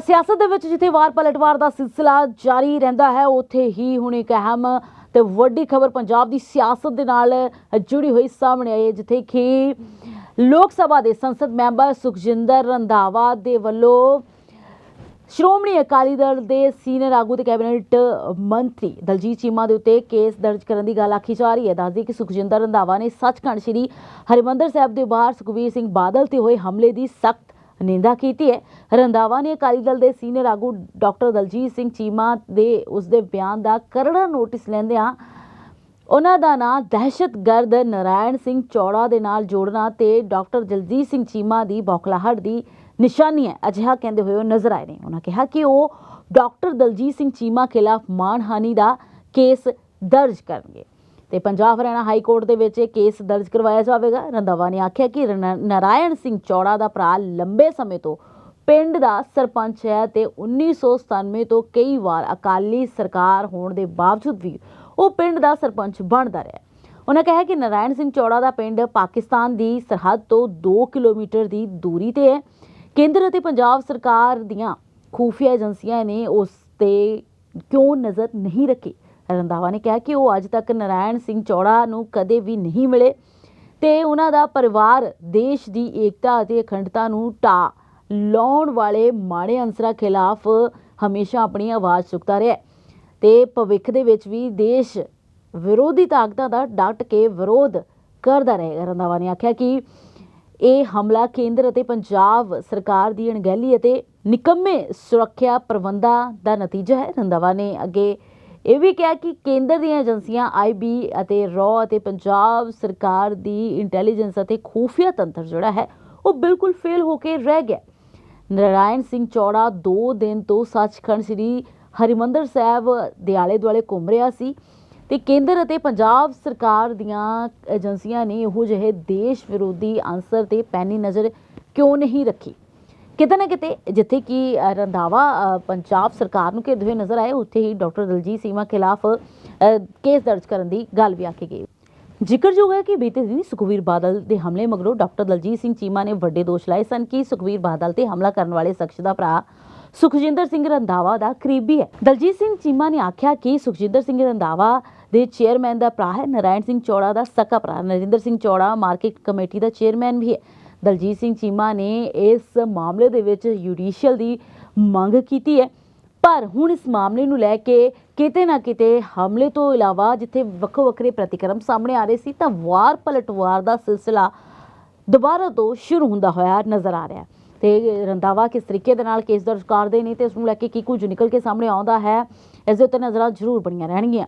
ਤਾਂ ਸਿਆਸਤ ਦੇ ਵਿੱਚ ਜਿੱਥੇ ਵਾਰ ਪਲਟਵਾਰ ਦਾ ਸਿਲਸਿਲਾ ਜਾਰੀ ਰਹਿੰਦਾ ਹੈ, ਉੱਥੇ ਹੀ ਹੁਣ ਇੱਕ ਅਹਿਮ ਤੇ ਵੱਡੀ ਖਬਰ ਪੰਜਾਬ ਦੀ ਸਿਆਸਤ ਦੇ ਨਾਲ ਜੁੜੀ ਹੋਈ ਸਾਹਮਣੇ ਆਈ ਹੈ, ਜਿੱਥੇ ਕਿ ਲੋਕ ਸਭਾ ਦੇ ਸੰਸਦ ਮੈਂਬਰ ਸੁਖਜਿੰਦਰ ਰੰਧਾਵਾ ਦੇ ਵੱਲੋਂ ਸ਼੍ਰੋਮਣੀ ਅਕਾਲੀ ਦਲ ਦੇ ਸੀਨੀਅਰ ਆਗੂ ਤੇ ਕੈਬਨਿਟ ਮੰਤਰੀ ਦਲਜੀਤ ਚੀਮਾ ਦੇ ਉੱਤੇ ਕੇਸ ਦਰਜ ਕਰਨ ਦੀ ਗੱਲ ਆਖੀ ਜਾ ਰਹੀ ਹੈ। ਦੱਸਦੀ ਕਿ ਸੁਖਜਿੰਦਰ ਰੰਧਾਵਾ ਨੇ ਸੱਚਖੰਡ ਸ੍ਰੀ ਹਰਿਮੰਦਰ ਸਾਹਿਬ ਦੇ ਬਾਹਰ ਸੁਖਵੀਰ ਸਿੰਘ ਬਾਦਲ ਤੇ ਹੋਏ ਹਮਲੇ ਦੀ ਸਖਤ ਨਿੰਦਾ ਕੀਤੀ ਹੈ। ਰੰਧਾਵਾ ਨੇ ਅਕਾਲੀ ਦਲ ਦੇ ਸੀਨੀਅਰ ਆਗੂ ਡਾਕਟਰ ਦਲਜੀਤ ਸਿੰਘ ਚੀਮਾ ਦੇ ਉਸ ਦੇ ਬਿਆਨ ਦਾ ਕਰੜਾ ਨੋਟਿਸ ਲੈਂਦਿਆਂ ਉਹਨਾਂ ਦਾ ਨਾਂ ਦਹਿਸ਼ਤਗਰਦ ਨਰਾਇਣ ਸਿੰਘ ਚੌੜਾ ਦੇ ਨਾਲ ਜੋੜਨਾ ਤੇ ਡਾਕਟਰ ਦਲਜੀਤ ਸਿੰਘ ਚੀਮਾ ਦੀ ਬੌਖਲਾਹਟ ਦੀ ਨਿਸ਼ਾਨੀ ਹੈ। ਅਜਿਹਾ ਕਹਿੰਦੇ ਹੋਏ ਉਹ ਨਜ਼ਰ ਆਏ ਨੇ। ਉਹਨਾਂ ਕਿਹਾ ਕਿ ਉਹ ਡਾਕਟਰ ਦਲਜੀਤ ਸਿੰਘ ਚੀਮਾ ਖਿਲਾਫ ਮਾਣਹਾਨੀ ਦਾ ਕੇਸ ਦਰਜ ਕਰਨਗੇ। ਤੇ ਪੰਜਾਬ ਹਰਿਆਣਾ ਹਾਈ ਕੋਰਟ ਦੇ ਵਿੱਚ ਇਹ ਕੇਸ ਦਰਜ ਕਰਵਾਇਆ ਜਾਵੇਗਾ। ਰੰਧਾਵਾ ਨੇ ਆਖਿਆ ਕਿ ਰਨ- ਨਰਾਇਣ ਸਿੰਘ ਚੌੜਾ ਦਾ ਭਰਾ ਲੰਬੇ ਸਮੇਂ ਤੋਂ ਪਿੰਡ ਦਾ ਸਰਪੰਚ ਹੈ ਤੇ 1997 ਤੋਂ ਕਈ ਵਾਰ ਅਕਾਲੀ ਸਰਕਾਰ ਹੋਣ ਦੇ ਬਾਵਜੂਦ ਵੀ ਉਹ ਪਿੰਡ ਦਾ ਸਰਪੰਚ ਬਣਦਾ ਰਿਹਾ। ਉਹਨਾਂ ਕਿਹਾ ਕਿ ਨਰਾਇਣ ਸਿੰਘ ਚੌੜਾ ਦਾ ਪਿੰਡ ਪਾਕਿਸਤਾਨ ਦੀ ਸਰਹੱਦ ਤੋਂ 2 ਕਿਲੋਮੀਟਰ ਦੀ ਦੂਰੀ ਤੇ ਹੈ। ਕੇਂਦਰ ਅਤੇ ਪੰਜਾਬ ਸਰਕਾਰ ਦੀਆਂ ਖੂਫੀਆ ਏਜੰਸੀਆਂ ਨੇ ਉਸ ਤੇ ਕਿਉਂ ਨਜ਼ਰ ਨਹੀਂ ਰੱਖੀ? ਰੰਧਾਵਾ ਨੇ ਕਿਹਾ ਕਿ ਉਹ ਅੱਜ ਤੱਕ ਨਰਾਇਣ ਸਿੰਘ ਚੌੜਾ ਨੂੰ ਕਦੇ ਵੀ ਨਹੀਂ ਮਿਲੇ ਤੇ ਉਹਨਾਂ ਦਾ ਪਰਿਵਾਰ ਦੇਸ਼ ਦੀ ਏਕਤਾ ਅਤੇ ਅਖੰਡਤਾ ਨੂੰ ਢਾ ਲਾਉਣ ਵਾਲੇ ਮਾੜੇ ਅੰਸਰਾਂ ਖਿਲਾਫ ਹਮੇਸ਼ਾ ਆਪਣੀ ਆਵਾਜ਼ ਚੁੱਕਦਾ ਰਿਹਾ ਹੈ ਤੇ ਭਵਿੱਖ ਦੇ ਵਿੱਚ ਵੀ ਦੇਸ਼ ਵਿਰੋਧੀ ਤਾਕਤਾਂ ਦਾ ਡਟ ਕੇ ਵਿਰੋਧ ਕਰਦਾ ਰਹੇਗਾ। ਰੰਧਾਵਾ ਨੇ ਆਖਿਆ ਕਿ ਇਹ ਹਮਲਾ ਕੇਂਦਰ ਅਤੇ ਪੰਜਾਬ ਸਰਕਾਰ ਦੀ ਅਣਗਹਿਲੀ ਅਤੇ ਨਿਕੰਮੇ ਸੁਰੱਖਿਆ ਪ੍ਰਬੰਧਾਂ ਦਾ ਨਤੀਜਾ ਹੈ। ਰੰਧਾਵਾ ਨੇ ਅੱਗੇ ਇਹ ਵੀ ਕਿਹਾ ਕਿ ਕੇਂਦਰ ਦੀਆਂ ਏਜੰਸੀਆਂ ਆਈਬੀ ਅਤੇ ਰॉ ਅਤੇ ਪੰਜਾਬ ਸਰਕਾਰ ਦੀ ਇੰਟੈਲੀਜੈਂਸ ਅਤੇ ਖੂਫੀਆ ਤੰਤਰ ਜਿਹੜਾ ਹੈ, ਉਹ ਬਿਲਕੁਲ ਫੇਲ ਹੋ ਕੇ ਰਹਿ ਗਿਆ। ਨਰਾਇਣ ਸਿੰਘ ਚੌੜਾ 2 ਦਿਨ ਤੋਂ ਸੱਚਖੰਡ ਸ੍ਰੀ ਹਰਿਮੰਦਰ ਸਾਹਿਬ ਦੇ ਆਲੇ ਦੁਆਲੇ ਘੁੰਮ ਰਿਹਾ ਸੀ ਤੇ ਕੇਂਦਰ ਅਤੇ ਪੰਜਾਬ ਸਰਕਾਰ ਦੀਆਂ ਏਜੰਸੀਆਂ ਨੇ ਇਹੋ ਜਿਹੇ ਦੇਸ਼ ਵਿਰੋਧੀ ਅੰਸਰ ਤੇ ਪੈਣੀ ਨਜ਼ਰ ਕਿਉਂ ਨਹੀਂ ਰੱਖੀ? ਕਿਤੇ ਨਾ ਕਿਤੇ ਜਿੱਥੇ ਕਿ ਰੰਧਾਵਾ ਪੰਜਾਬ ਸਰਕਾਰ ਨੂੰ ਘੇਰਦੇ ਹੋਏ ਨਜ਼ਰ ਆਏ, ਉੱਥੇ ਹੀ ਡਾਕਟਰ ਦਲਜੀਤ ਸੀਮਾ ਖਿਲਾਫ ਕੇਸ ਦਰਜ ਕਰਨ ਦੀ ਗੱਲ ਵੀ ਆਖੀ ਗਈ। ਜ਼ਿਕਰਯੋਗ ਹੈ ਕਿ ਬੀਤੇ ਦਿਨੀ ਸੁਖਵੀਰ ਬਾਦਲ ਦੇ ਹਮਲੇ ਮਗਰੋਂ ਡਾਕਟਰ ਦਲਜੀਤ ਸਿੰਘ ਚੀਮਾ ਨੇ ਵੱਡੇ ਦੋਸ਼ ਲਾਏ ਸਨ ਕਿ ਸੁਖਵੀਰ ਬਾਦਲ ਤੇ ਹਮਲਾ ਕਰਨ ਵਾਲੇ ਸ਼ਖਸ ਦਾ ਭਰਾ ਸੁਖਜਿੰਦਰ ਸਿੰਘ ਰੰਧਾਵਾ ਦਾ ਕਰੀਬੀ ਹੈ। ਦਲਜੀਤ ਸਿੰਘ ਚੀਮਾ ਨੇ ਆਖਿਆ ਕਿ ਸੁਖਜਿੰਦਰ ਸਿੰਘ ਰੰਧਾਵਾ ਦੇ ਚੇਅਰਮੈਨ ਦਾ ਭਰਾ ਹੈ। ਨਰਾਇਣ ਸਿੰਘ ਚੌੜਾ ਦਾ ਸਕਾ ਭਰਾ। ਨਰਿੰਦਰ ਸਿੰਘ ਚੌੜਾ ਮਾਰਕੀਟ ਕਮੇਟੀ ਦਾ ਚੇਅਰਮੈਨ ਵੀ ਹੈ। ਦਲਜੀਤ ਸਿੰਘ ਚੀਮਾ ਨੇ ਇਸ ਮਾਮਲੇ ਦੇ ਵਿੱਚ ਜੁਡੀਸ਼ੀਅਲ ਦੀ ਮੰਗ ਕੀਤੀ ਹੈ। ਪਰ ਹੁਣ ਇਸ ਮਾਮਲੇ ਨੂੰ ਲੈ ਕੇ ਕਿਤੇ ਨਾ ਕਿਤੇ ਹਮਲੇ ਤੋਂ ਇਲਾਵਾ ਜਿੱਥੇ ਵੱਖੋ ਵੱਖਰੇ ਪ੍ਰਤੀਕਰਮ ਸਾਹਮਣੇ ਆ ਰਹੇ ਸੀ, ਤਾਂ ਵਾਰ ਪਲਟਵਾਰ ਦਾ ਸਿਲਸਿਲਾ ਦੁਬਾਰਾ ਤੋਂ ਸ਼ੁਰੂ ਹੁੰਦਾ ਹੋਇਆ ਨਜ਼ਰ ਆ ਰਿਹਾ ਹੈ। ਤੇ ਰੰਧਾਵਾ ਕਿਸ ਤਰੀਕੇ ਦੇ ਨਾਲ ਕੇਸ ਦਰਜ ਕਰਦੇ ਨੇ ਤੇ ਉਸ ਨੂੰ ਲੈ ਕੇ ਕੀ ਕੁਝ ਨਿਕਲ ਕੇ ਸਾਹਮਣੇ ਆਉਂਦਾ ਹੈ, ਇਸ ਦੇ ਉੱਤੇ ਨਜ਼ਰਾਂ ਜ਼ਰੂਰ ਬਣੀਆਂ ਰਹਿਣਗੀਆਂ।